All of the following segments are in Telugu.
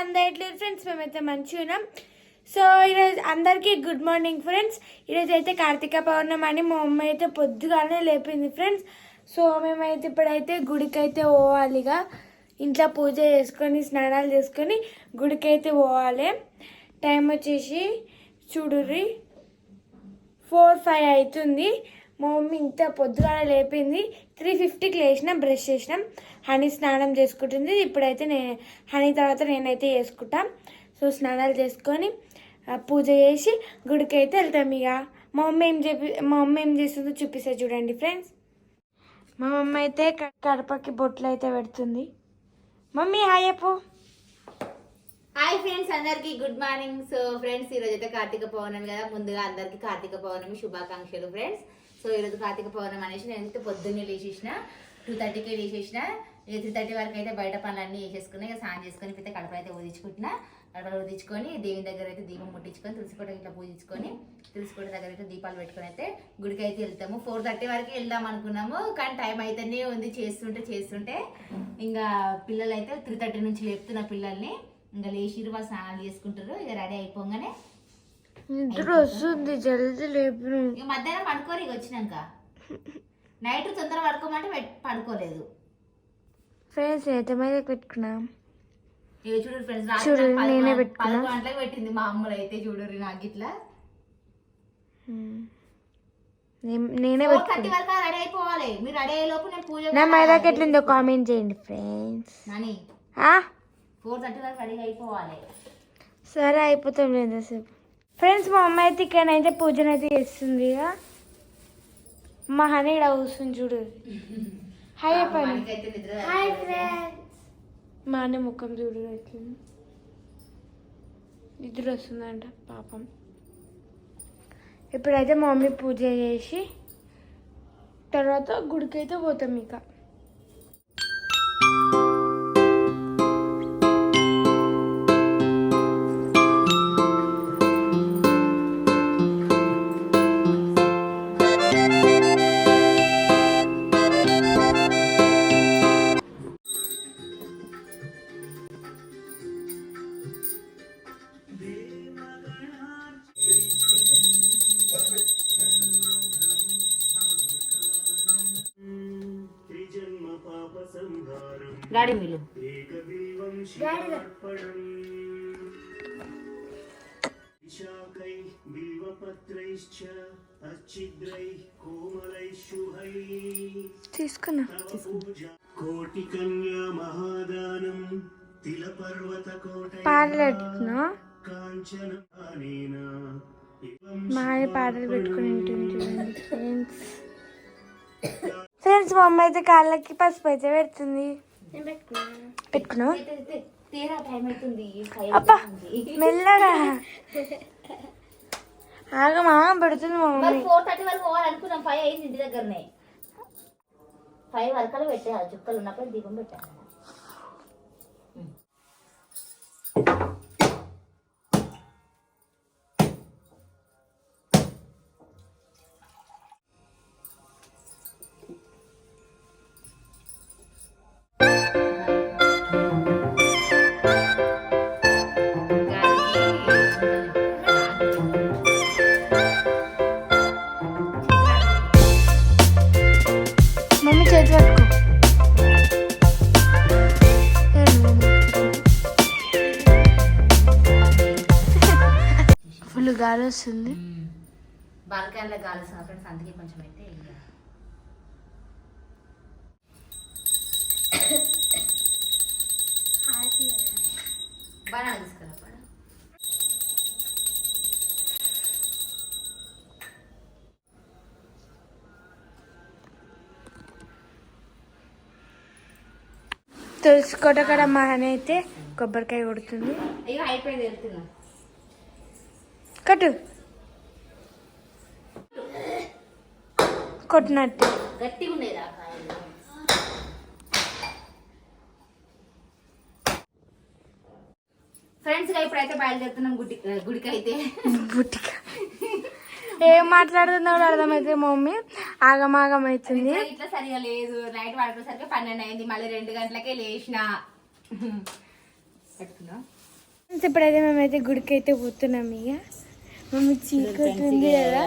అందట్లేదు ఫ్రెండ్స్ మేమైతే మంచిగా ఉన్నాం. సో ఈరోజు అందరికీ గుడ్ మార్నింగ్ ఫ్రెండ్స్ ఈరోజు అయితే కార్తీక పౌర్ణమి అని మా అమ్మ అయితే పొద్దుగానే లేపింది ఫ్రెండ్స్ సో మేమైతే ఇప్పుడైతే గుడికి అయితే పోవాలిగా. ఇంట్లో పూజ చేసుకొని స్నానాలు చేసుకొని గుడికి అయితే పోవాలి. టైం వచ్చేసి చూడుర్రి ఫోర్ ఫైవ్ అవుతుంది. మా మమ్మీ ఇంత పొద్దుగాల లేపింది. త్రీ ఫిఫ్టీకి లేచినాం బ్రష్ చేసినాం. హనీ స్నానం చేసుకుంటుంది. ఇప్పుడైతే నేను హనీ తర్వాత నేనైతే చేసుకుంటాం. సో స్నానాలు చేసుకొని పూజ చేసి గుడికి అయితే వెళ్తాం ఇక మా మమ్మీ ఏం చెప్పి మా మమ్మీ ఏం చేస్తుందో చూపిస్తా చూడండి ఫ్రెండ్స్. మా మమ్మీ అయితే కడపకి బొట్లు అయితే పెడుతుంది. Mummy hi Appu hi friends అందరికి గుడ్ మార్నింగ్. సో ఫ్రెండ్స్ ఈ అయితే కార్తీక పౌర్ణమి కదా. ముందుగా అందరికి కార్తీక పౌర్ణమి శుభాకాంక్షలు ఫ్రెండ్స్. సో ఈ రోజు కార్తీక పౌర్ణమి అనేసి నేను అయితే పొద్దున్నే లేచేసిన టూ థర్టీకే లేచేసిన త్రీ థర్టీ వరకు అయితే బయట పనులన్నీ వేసేసుకుని ఇక స్నానం చేసుకొని అయితే కడప అయితే ఊదించుకుంటున్నా. కడపలు ఊదించుకొని దేవుని దగ్గర అయితే దీపం ముట్టించుకొని తులసికోట ఇట్లా పూజించుకొని తులసికోట దగ్గర అయితే దీపాలు పెట్టుకొని అయితే గుడికి అయితే వెళ్తాము. ఫోర్ థర్టీ వరకు వెళ్దాం అనుకున్నాము కానీ టైం అయితేనే ఉంది చేస్తుంటే చేస్తుంటే. ఇంకా పిల్లలు అయితే త్రీ థర్టీ నుంచి లేపుతున్న పిల్లల్ని ఇంకా లేచిరు వాళ్ళు స్నానాలు చేసుకుంటారు ఇక రెడీ అయిపోగానే నిద్ర వస్తుంది జల్దీ లేపు ఇక మధ్యాహ్నం పడుకోరు ఇక వచ్చినాక. నైట్ తొందర పడుకోమంటే పెట్- పడుకోలేదు. ఫ్రెండ్స్ అయితే మీద పెట్టుకున్నాం. ఇక చూడు ఫ్రెండ్స్ చూడు, నేనే పెట్టుకున్నా. గంటలకు పెట్టింది మా అమ్మలు అయితే చూడు నాకు ఇట్లా. నే- నేనే ఫోర్ థర్టీ వరకు రెడీ అయిపోవాలి. మీరు రెడీ అయ్యే లోపు నేను పూజ నా మైదాకి ఎట్లుందో కామెంట్ చేయండి ఫ్రెండ్స్. నాని? ఫోర్ థర్టీ వరకు రెడీ అయిపోవాలి. సరే అయిపోతాం లేదసేపు ఫ్రెండ్స్ మా అమ్మ అయితే ఇక్కడనైతే పూజన అయితే చేస్తుంది ఇక. మా హనీ ఇక్కడ కూర్చుని చూడు. హాయ్ చెప్పండి. నిద్ర హాయ్ ఫ్రెండ్స్ మా అన్న ముఖం చూడు ఎట్లుంది నిద్ర వస్తుందంట పాపం. ఇప్పుడైతే మా మమ్మీ పూజ చేసి తర్వాత గుడికి అయితే పోతాం ఇక. కోమలై శుభై తీసుకున్నా. కోటి కన్యా మహాదానం తిల పర్వత కోట పెట్టుకున్నా కాంచన అనేన మా ఆయన పాటలు పెట్టుకుని ఉంటుంది ఫ్రెండ్స్. ఫ్రెండ్స్ మా అమ్మ అయితే కాళ్ళకి పసుపు అయితే పెడుతుంది. పెట్టుకున్నావు అబ్బా. మెల్లగా. ఆగమా పెడుతుంది మా మరి మమ్మీ. ఫోర్ థర్టీ వరకు పోవాలనుకున్నాం ఫైవ్ అయింది ఇంటి దగ్గరనే. ఫైవ్ వరకలు పెట్టా చుక్కలు ఉన్నప్పుడు దీపం పెట్టాను గాలి వస్తుంది బాల్కనీలో కాలుస్తున్న ఫ్రెండ్స్ అందుకే కొంచెం అయితే బనానా తీసుకురా. తులసి కోట కాడ మా అయితే కొబ్బరికాయ కొడుతుంది. అయిపోయింది వెళ్తున్నా. కట్టు. కొట్టినట్టు. గట్టిగా ఉండేది ఫ్రెండ్స్గా ఇప్పుడైతే బయలుదేరుతున్నాం గుడి గుడికి అయితే బుట్టిగా ఏం మాట్లాడుతుందో కూడా అర్థమైతే మమ్మీ. ఆగమాగం అవుతుంది ఇట్లా సరిగా లేదు. నైట్ పడుకునేసరికి పన్నెండు అయింది. మళ్ళీ రెండు గంటలకే లేచిన. ఇప్పుడైతే మేమైతే గుడికి అయితే పోతున్నాం ఇక. కదా.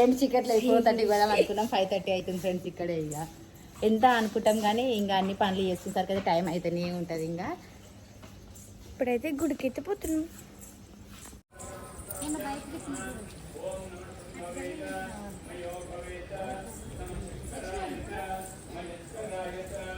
ఏం చీకట్లు ఫోర్ థర్టీకి పోదాం అనుకున్నాం. ఫైవ్ థర్టీ అవుతుంది ఫ్రెండ్స్ ఇక్కడే ఇక. ఎంత అనుకుంటాం కానీ ఇంకా అన్ని పనులు చేసుకునేసరికి అయితే టైం అయితేనే ఉంటుంది ఇంకా. ఇప్పుడైతే గుడికి అయితే పోతున్నాం ఏమైంది అది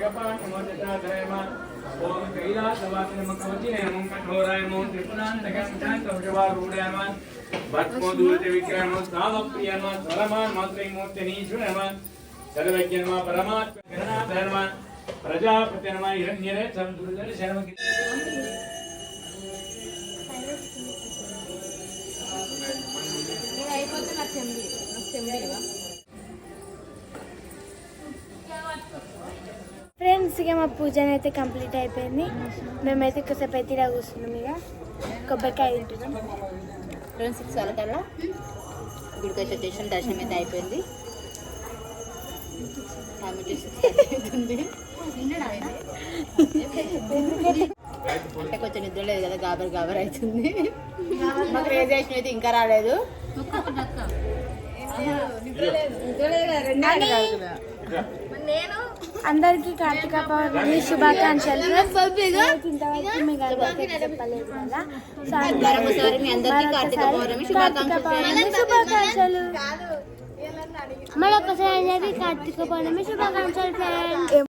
పా. రాని. ఓం కైలాసవాసినమకవచినేమం కఠోరాయమం త్రిపురాంతకం భస్మోదూరిత విక్రమ కామప్రియమ స్వరమాన్ మాత్రైమూర్తినీశ్వరమ సర్వజ్ఞనమ పరమాత్మ ప్రజాపతినమ హిరణ్యరే సందుర్దర శర్మకి ఫ్రెండ్స్ ఇక మా పూజ అయితే కంప్లీట్ అయిపోయింది. మేమైతే కొద్దిసేపు అయితే ఇలా కూర్చున్నాం ఇక. కొబ్బరికాయ తింటున్నాం. ఫ్రెండ్స్ సిక్స్ వాళ్ళకల్లా గుడికి అయితే వచ్చేసిన దర్శనం అయితే అయిపోయింది. అంటే కొంచెం నిద్ర లేదు కదా గాబర్ గాబర్ అవుతుంది. మాకు రేజేషన్ అయితే ఇంకా రాలేదు. నిద్ర లేదు. అవుతుందా? అందరికీ కార్తీక పౌర్ణమి శుభాకాంక్షలు. ఇంతవరకు చెప్పలేదు కదా. కార్తీక పౌర్ణమి శుభాకాంక్షలు. మరొకసారి కార్తీక పౌర్ణమి శుభాకాంక్షలు ఫ్రెండ్స్